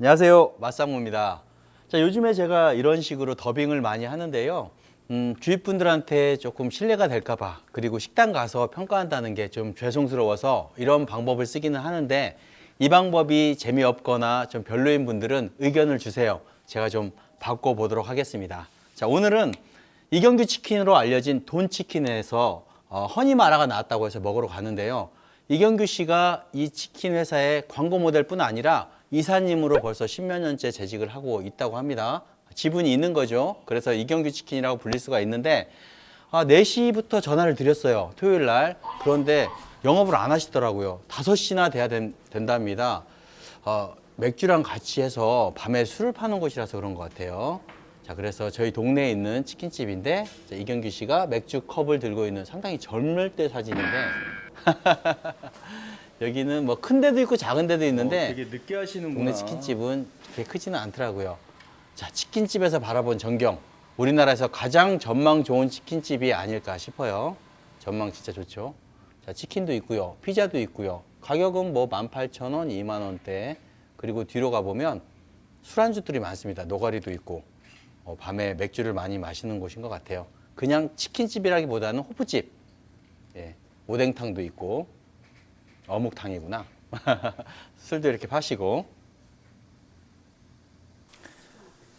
안녕하세요. 맛상무입니다. 자, 요즘에 제가 이런 식으로 더빙을 많이 하는데요. 음, 주위 분들한테 조금 신뢰가 될까봐 그리고 식당 가서 평가한다는 게 좀 죄송스러워서 이런 방법을 쓰기는 하는데 이 방법이 재미없거나 좀 별로인 분들은 의견을 주세요. 제가 좀 바꿔보도록 하겠습니다. 자, 오늘은 이경규 치킨으로 알려진 돈 치킨에서 어, 허니마라가 나왔다고 해서 먹으러 가는데요. 이경규 씨가 이 치킨 회사의 광고 모델뿐 아니라 이사님으로 벌써 십몇 년째 재직을 하고 있다고 합니다. 지분이 있는 거죠. 그래서 이경규 치킨이라고 불릴 수가 있는데 아, 4시부터 전화를 드렸어요. 토요일 날. 그런데 영업을 안 하시더라고요. 5시나 돼야 된, 된답니다. 어, 맥주랑 같이 해서 밤에 술을 파는 곳이라서 그런 것 같아요. 자, 그래서 저희 동네에 있는 치킨집인데 자, 이경규 씨가 맥주 컵을 들고 있는 상당히 젊을 때 사진인데 여기는 뭐 큰 데도 있고 작은 데도 있는데 어, 되게 늦게 하시는구나. 동네 치킨집은 그렇게 크지는 않더라고요. 자, 치킨집에서 바라본 전경. 우리나라에서 가장 전망 좋은 치킨집이 아닐까 싶어요. 전망 진짜 좋죠. 자, 치킨도 있고요. 피자도 있고요. 가격은 뭐 18,000원, 2만 원대. 그리고 뒤로 가 보면 술안주들이 많습니다. 노가리도 있고. 어, 밤에 맥주를 많이 마시는 곳인 것 같아요. 그냥 치킨집이라기보다는 호프집. 예, 오뎅탕도 있고. 어묵탕이구나. 술도 이렇게 파시고.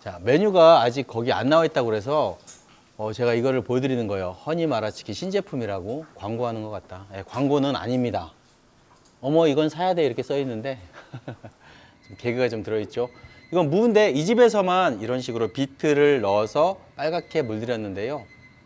자, 메뉴가 아직 거기 안 나와 있다고 그래서 어, 제가 이거를 보여드리는 거예요. 허니 마라치킨 신제품이라고 광고하는 것 같다. 예, 광고는 아닙니다. 어머, 이건 사야 돼. 이렇게 써 있는데. 좀 개그가 좀 들어있죠. 이건 무인데 이 집에서만 이런 식으로 비트를 넣어서 빨갛게 물들였는데요.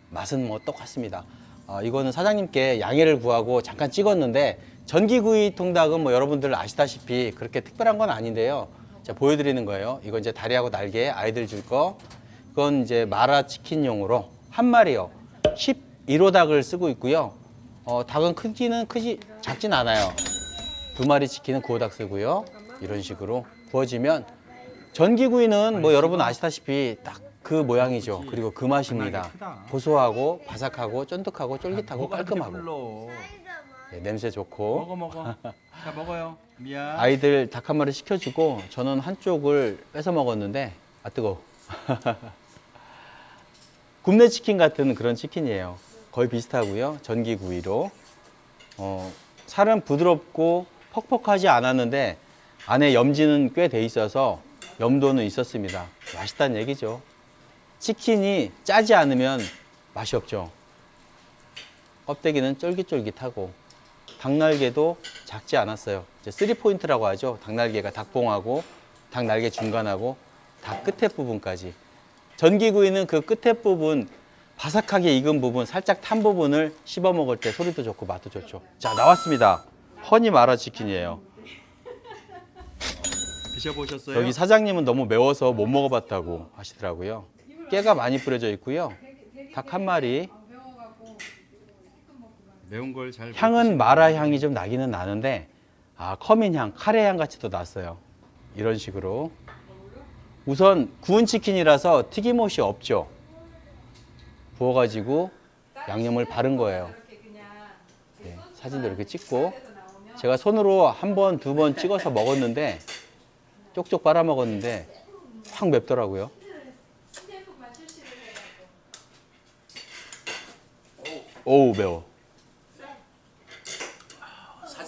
맛은 뭐 똑같습니다. 아, 이거는 사장님께 양해를 구하고 잠깐 찍었는데 전기구이 통닭은 뭐 여러분들 아시다시피 그렇게 특별한 건 아닌데요. 자, 보여드리는 거예요. 이건 이제 다리하고 날개 아이들 줄 거. 이건 이제 마라 치킨용으로 한 마리요. 11호 닭을 쓰고 있고요. 어, 닭은 크기는 크지 작진 않아요. 두 마리 치킨은 구호닭 쓰고요. 이런 식으로 구워지면 전기구이는 뭐 여러분 아시다시피 딱 그 모양이죠. 그리고 그 맛입니다. 고소하고 바삭하고 쫀득하고 쫄깃하고 이렇게 깔끔하고. 네, 냄새 좋고 먹어 먹어. 자 먹어요. 미안. 아이들 닭 한 마리 시켜주고 저는 한쪽을 뺏어 먹었는데 아 뜨거. 굽네 치킨 같은 그런 치킨이에요. 거의 비슷하고요. 전기 구이로 어, 살은 부드럽고 퍽퍽하지 않았는데 안에 염지는 꽤 돼 있어서 염도는 있었습니다. 맛있다는 얘기죠. 치킨이 짜지 않으면 맛이 없죠. 껍데기는 쫄깃쫄깃하고 닭날개도 작지 않았어요. 이제 3포인트라고 하죠. 닭날개가 닭봉하고 닭날개 중간하고 닭 끝에 부분까지. 전기구이는 그 끝에 부분 바삭하게 익은 부분, 살짝 탄 부분을 씹어 먹을 때 소리도 좋고 맛도 좋죠. 자, 나왔습니다. 허니 마라 치킨이에요. 드셔보셨어요? 여기 사장님은 너무 매워서 못 먹어봤다고 하시더라고요. 깨가 많이 뿌려져 있고요. 닭 한 마리. 매운 걸 잘. 향은 마라 향이 좀 나기는 나는데 아 커민 향, 카레 향 같이도 났어요. 이런 식으로. 우선 구운 치킨이라서 튀김옷이 없죠. 구워가지고 양념을 바른 거예요. 네, 사진도 이렇게 찍고 제가 손으로 한 번, 두 번 찍어서 먹었는데 쪽쪽 빨아 먹었는데 확 맵더라고요. 오우 매워.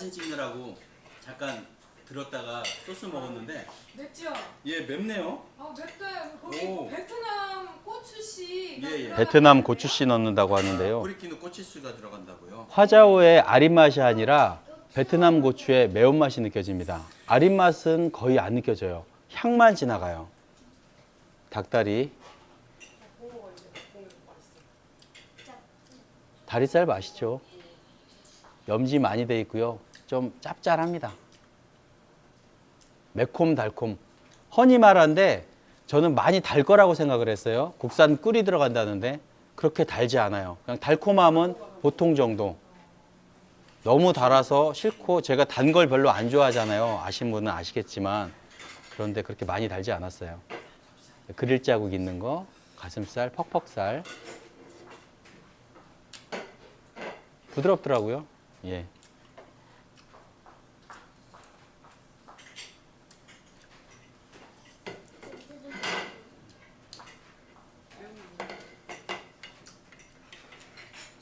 사진 찍느라고 잠깐 들었다가 소스 먹었는데 맵죠? 얘 맵네요. 아 맵다. 거기 오. 베트남 고추씨. 예, 예. 베트남 고추씨 넣는다고 하는데요. 뿌리키는 꼬치수가 들어간다고요. 화자오의 아린 맛이 아니라 베트남 고추의 매운맛이 느껴집니다. 아린 맛은 거의 안 느껴져요. 향만 지나가요. 닭다리. 다리살 맛있죠. 염지 많이 돼 있고요. 좀 짭짤합니다. 매콤 달콤. 허니마라인데 저는 많이 달 거라고 생각을 했어요. 국산 꿀이 들어간다는데 그렇게 달지 않아요. 그냥 달콤함은 보통 정도. 너무 달아서 싫고 제가 단 걸 별로 안 좋아하잖아요. 아신 분은 아시겠지만 그런데 그렇게 많이 달지 않았어요. 그릴 자국 있는 거, 가슴살, 퍽퍽살. 부드럽더라고요. 예.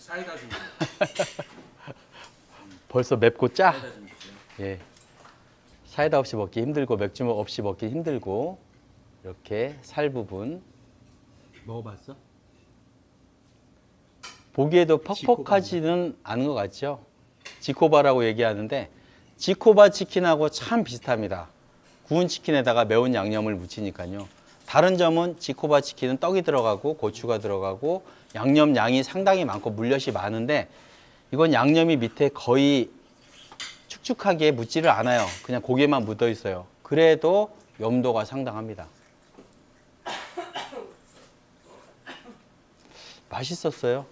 사이다 좀 벌써 맵고 짜. 좀 주세요. 예. 사이다 없이 먹기 힘들고 맥주 없이 먹기 힘들고 이렇게 살 부분 먹어봤어? 보기에도 퍽퍽하지는 않은 것 같죠? 지코바라고 얘기하는데 지코바 치킨하고 참 비슷합니다. 구운 치킨에다가 매운 양념을 묻히니까요. 다른 점은 지코바 치킨은 떡이 들어가고 고추가 들어가고 양념 양이 상당히 많고 물엿이 많은데 이건 양념이 밑에 거의 축축하게 묻지를 않아요. 그냥 고기에만 묻어 있어요. 그래도 염도가 상당합니다. 맛있었어요.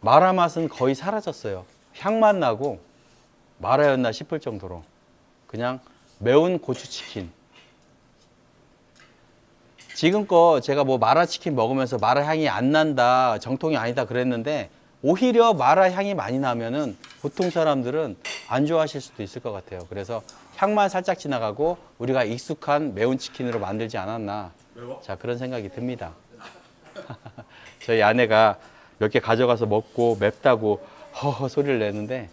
마라 맛은 거의 사라졌어요. 향만 나고 마라였나 싶을 정도로 그냥 매운 고추치킨. 지금껏 제가 뭐 마라치킨 먹으면서 마라 향이 안 난다, 정통이 아니다 그랬는데 오히려 마라 향이 많이 나면은 보통 사람들은 안 좋아하실 수도 있을 것 같아요. 그래서 향만 살짝 지나가고 우리가 익숙한 매운 치킨으로 만들지 않았나. 자, 그런 생각이 듭니다. 저희 아내가 몇 개 가져가서 먹고 맵다고 허허 소리를 내는데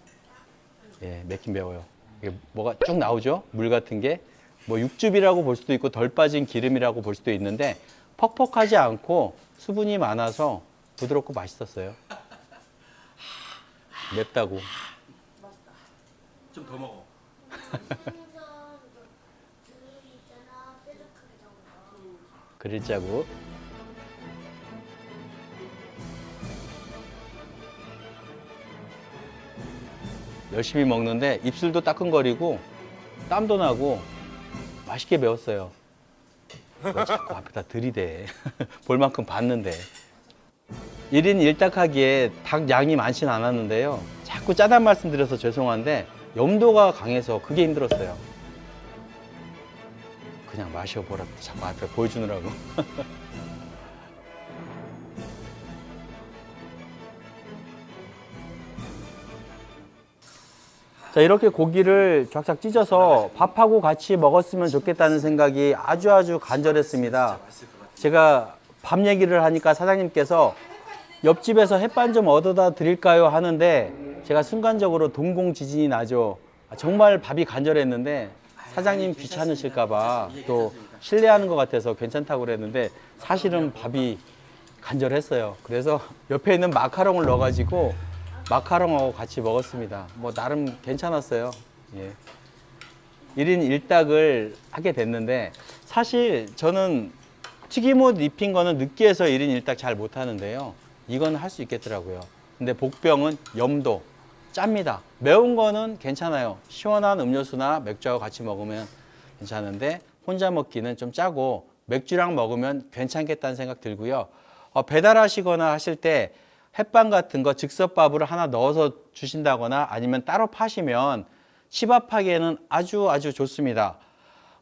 예, 맵긴 매워요. 이게 뭐가 쭉 나오죠? 물 같은 게. 뭐 육즙이라고 볼 수도 있고 덜 빠진 기름이라고 볼 수도 있는데 퍽퍽하지 않고 수분이 많아서 부드럽고 맛있었어요. 맵다고. 좀 더 먹어. 그릴 자국. 열심히 먹는데 입술도 따끔거리고 땀도 나고 맛있게 배웠어요. 왜 자꾸 앞에다 들이대. 볼 만큼 봤는데. 1인 1닭 하기에 닭 양이 많진 않았는데요. 자꾸 짜단 말씀 드려서 죄송한데 염도가 강해서 그게 힘들었어요. 그냥 마셔보라. 자꾸 앞에 보여주느라고. 자, 이렇게 고기를 쫙쫙 찢어서 밥하고 같이 먹었으면 좋겠다는 생각이 아주 아주 간절했습니다. 제가 밥 얘기를 하니까 사장님께서 옆집에서 햇반 좀 얻어다 드릴까요? 하는데 제가 순간적으로 동공 지진이 나죠. 아, 정말 밥이 간절했는데 사장님 귀찮으실까봐 또 신뢰하는 것 같아서 괜찮다고 그랬는데 사실은 밥이 간절했어요. 그래서 옆에 있는 마카롱을 넣어가지고 마카롱하고 같이 먹었습니다. 뭐 나름 괜찮았어요. 예. 1인 1닭을 하게 됐는데 사실 저는 튀김옷 입힌 거는 느끼해서 1인 1닭 잘 못하는데요. 이건 할 수 있겠더라고요. 근데 복병은 염도, 짭니다. 매운 거는 괜찮아요. 시원한 음료수나 맥주하고 같이 먹으면 괜찮은데 혼자 먹기는 좀 짜고 맥주랑 먹으면 괜찮겠다는 생각 들고요. 어, 배달하시거나 하실 때 햇반 같은 거 즉석밥으로 하나 넣어서 주신다거나 아니면 따로 파시면 치밥하기에는 아주 아주 좋습니다.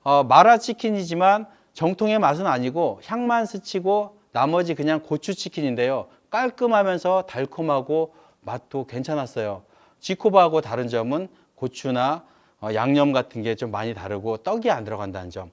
어, 마라치킨이지만 정통의 맛은 아니고 향만 스치고 나머지 그냥 고추치킨인데요. 깔끔하면서 달콤하고 맛도 괜찮았어요. 지코바하고 다른 점은 고추나 어, 양념 같은 게 좀 많이 다르고 떡이 안 들어간다는 점.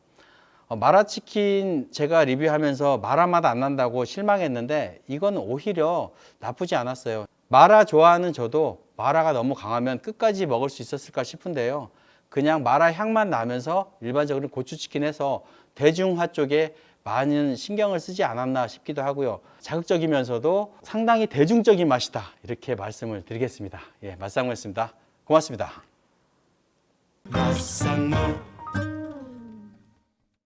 어, 마라치킨 제가 리뷰하면서 마라 맛 안 난다고 실망했는데 이건 오히려 나쁘지 않았어요. 마라 좋아하는 저도 마라가 너무 강하면 끝까지 먹을 수 있었을까 싶은데요. 그냥 마라 향만 나면서 일반적으로 고추치킨 해서 대중화 쪽에 많은 신경을 쓰지 않았나 싶기도 하고요. 자극적이면서도 상당히 대중적인 맛이다. 이렇게 말씀을 드리겠습니다. 예, 맛상무였습니다. 고맙습니다. 맛상무